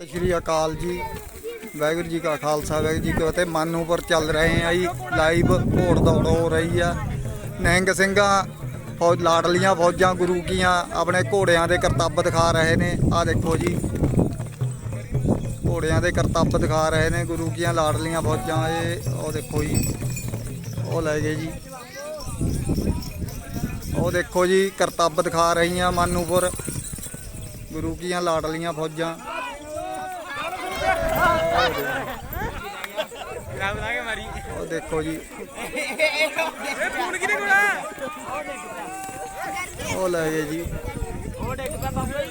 ਸਤਿ ਸ਼੍ਰੀ ਅਕਾਲ ਜੀ। ਵਾਹਿਗੁਰੂ ਜੀ ਕਾ ਖਾਲਸਾ, ਵਾਹਿਗੁਰੂ ਜੀ ਕੀ ਫਤਿਹ। ਮਾਨੂ ਪਰ ਚੱਲ ਰਹੇ ਆ ਜੀ, ਲਾਈਵ ਘੋੜ ਦੌੜ ਹੋ ਰਹੀ ਆ। ਨਹਿੰਗ ਸਿੰਘਾਂ, ਫੌਜ, ਲਾਡਲੀਆਂ ਫੌਜਾਂ, ਗੁਰੂ ਕੀਆਂ ਆਪਣੇ ਘੋੜਿਆਂ ਦੇ ਕਰਤੱਵ ਦਿਖਾ ਰਹੇ ਨੇ। ਆ ਦੇਖੋ ਜੀ। ਘੋੜਿਆਂ ਦੇ ਕਰਤੱਵ ਦਿਖਾ ਰਹੇ ਨੇ ਗੁਰੂ ਕੀਆਂ, ਲਾਡਲੀਆਂ ਫੌਜਾਂ ਇਹ। ਉਹ ਦੇਖੋ ਜੀ। ਉਹ ਲੈ ਗਏ ਜੀ। ਉਹ ਦੇਖੋ ਜੀ ਕਰਤੱਵ ਦਿਖਾ ਰਹੀਆਂ ਮਾਨੂਪੁਰ ਗੁਰੂ ਕੀਆਂ, ਲਾਡਲੀਆਂ ਫੌਜਾਂ। ਰਾਮ ਲਾ ਕੇ ਮਾਰੀ ਉਹ ਦੇਖੋ ਜੀ। ਇਹ ਫੋਨ ਕਿਹਦੇ ਕੋਲ ਆ? ਉਹ ਲੈ ਗਏ ਜੀ। ਉਹ ਡਿੱਗ ਪਿਆ ਬਾਬਾ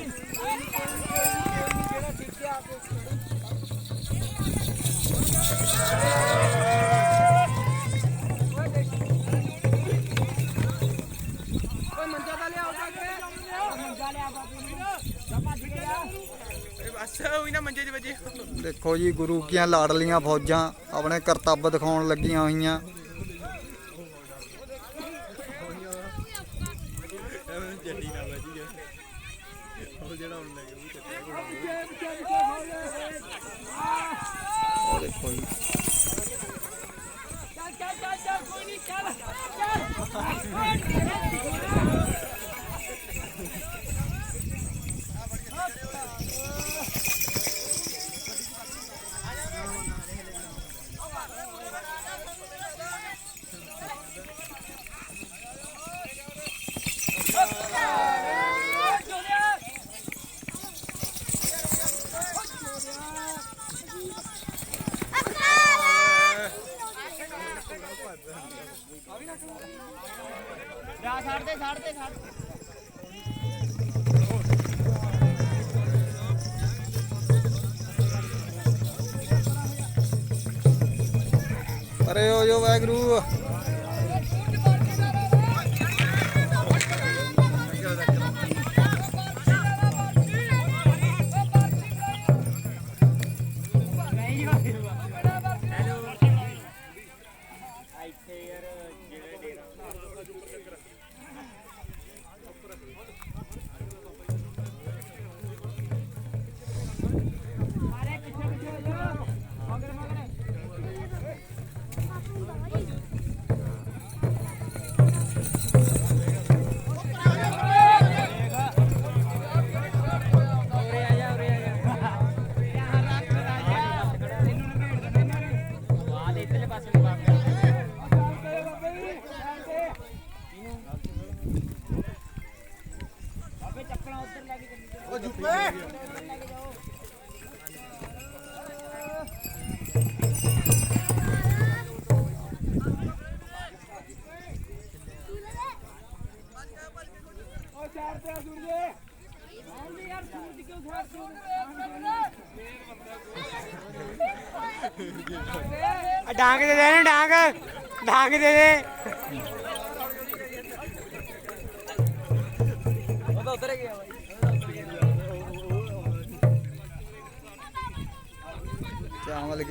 ਬਸ ਉਹ ਨਾ ਮੰਜੇ 'ਚ ਵੱਜੇ ਦੇਖੋ ਜੀ, ਗੁਰੂ ਕੀਆਂ ਲਾਡਲੀਆਂ ਫੌਜਾਂ ਆਪਣੇ ਕਰਤੱਵ ਦਿਖਾਉਣ ਲੱਗੀਆਂ ਹੋਈਆਂ। ਜੱਡੀ ਨਾ ਵੱਜੀ ਉਹ ਜਿਹੜਾ ਹੁਣ ਲੱਗੇ ਉਹ ਉਹ ਦੇਖੋ ਜੀ ਜਾ ਛੱਡ ਦੇ ਛੱਡ ਦੇ ਛੱਡ ਅਰੇ ਓ ਜੋ ਵਾਹਿਗੁਰੂ। ਇੱਥੇ ਯਾਰ। ਡਾਂਗ ਦੇ ਦੇ ਡਾਂਗ ਡਾਂਗ ਦੇ ਦੇ ਉਹ ਤਾਂ ਉਤਰ ಆಮೇಲೆ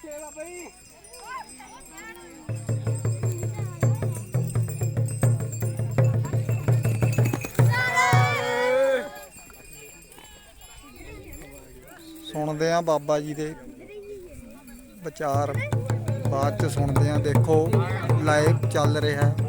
Vai, vai, vai. ਸੁਣਦੇ ਆ ਬਾਬਾ ਜੀ ਦੇ ਵਿਚਾਰ। ਬਾਅਦ ਚ ਸੁਣਦੇ ਆ, ਦੇਖੋ ਲਾਈਵ ਚੱਲ ਰਿਹਾ। ਹੈ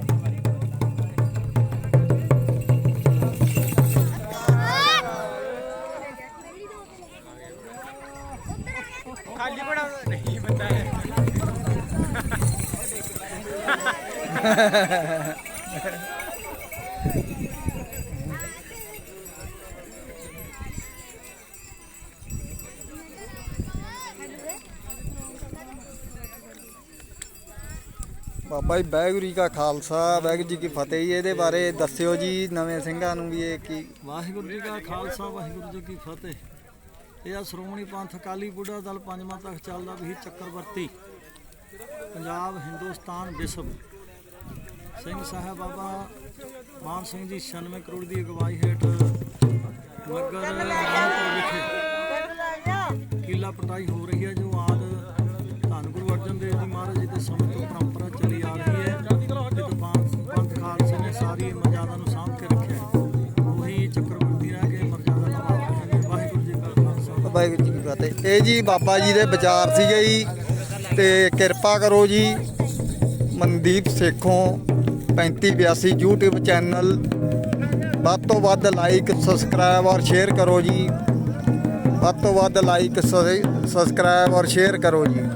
ਬਾਬਾ ਜੀ, ਵਾਹਿਗੁਰੂ ਜੀ ਕਾ ਖਾਲਸਾ, ਵਾਹਿਗੁਰੂ ਜੀ ਕੀ ਫਤਿਹ ਜੀ। ਇਹਦੇ ਬਾਰੇ ਦੱਸਿਓ ਜੀ ਨਵੇਂ ਸਿੰਘਾਂ ਨੂੰ ਵੀ ਇਹ ਕੀ ਵਾਹਿਗੁਰੂ ਜੀ ਕਾ ਖਾਲਸਾ, ਵਾਹਿਗੁਰੂ ਜੀ ਕੀ ਫਤਿਹ। ਇਹ ਆ ਸ਼੍ਰੋਮਣੀ ਪੰਥ ਅਕਾਲੀ ਬੁੱਢਾ ਦਲ ਪੰਜਵਾਂ ਤੱਕ ਚੱਲਦਾ ਵੀ ਚੱਕਰਵਰਤੀ। ਪੰਜਾਬ, ਹਿੰਦੁਸਤਾਨ ਵਿਸ਼ਵ। ਸਿੰਘ ਸਾਹਿਬ ਬਾਬਾ ਮਾਨ ਸਿੰਘ ਜੀ 96 ਕਰੋੜ ਦੀ ਅਗਵਾਈ ਹੇਠ ਵਿਖੇ ਕੀਲਾ ਪਟਾਈ ਹੋ ਰਹੀ ਹੈ ਜੋ ਆਦ ਧੰਨ ਗੁਰੂ ਅਰਜਨ ਦੇਵ ਜੀ ਮਹਾਰਾਜ ਜੀ ਦੇ ਸਮੇਂ ਤੋਂ ਪਰੰਪਰਾ ਚੱਲੀ ਆ ਰਹੀ ਹੈ। ਤੇ ਪੰਥ ਪੰਥ ਖਾਲਸੇ ਨੇ ਸਾਰੀ ਮਰਜ਼ਾਦਾ ਨੂੰ ਸਾਂਭ ਕੇ ਰੱਖਿਆ ਹੈ। ਉਹੀ ਚੱਕਰਵਰਤੀ ਰਹਿ ਕੇ ਮਰਜ਼ਾਦਾ ਨਿਭਾ ਵਾਹਿਗੁਰੂ ਜੀ ਕਾ ਖਾਲਸਾ। ਵਾਹਿਗੁਰੂ ਜੀ ਕੀ ਫਤਿਹ। ਇਹ ਜੀ ਬਾਬਾ ਜੀ ਦੇ ਵਿਚਾਰ ਸੀਗੇ ਜੀ। ਤੇ ਕਿਰਪਾ ਕਰੋ ਜੀ ਮਨਦੀਪ ਸੇਖੋਂ 3582 YouTube ਚੈਨਲ। ਵੱਧ ਤੋਂ ਵੱਧ ਲਾਈਕ ਸਬਸਕ੍ਰਾਈਬ ਔਰ ਸ਼ੇਅਰ ਕਰੋ ਜੀ। ਵੱਧ ਤੋਂ ਵੱਧ ਲਾਈਕ ਸਬਸਕ੍ਰਾਈਬ ਔਰ ਸ਼ੇਅਰ ਕਰੋ ਜੀ।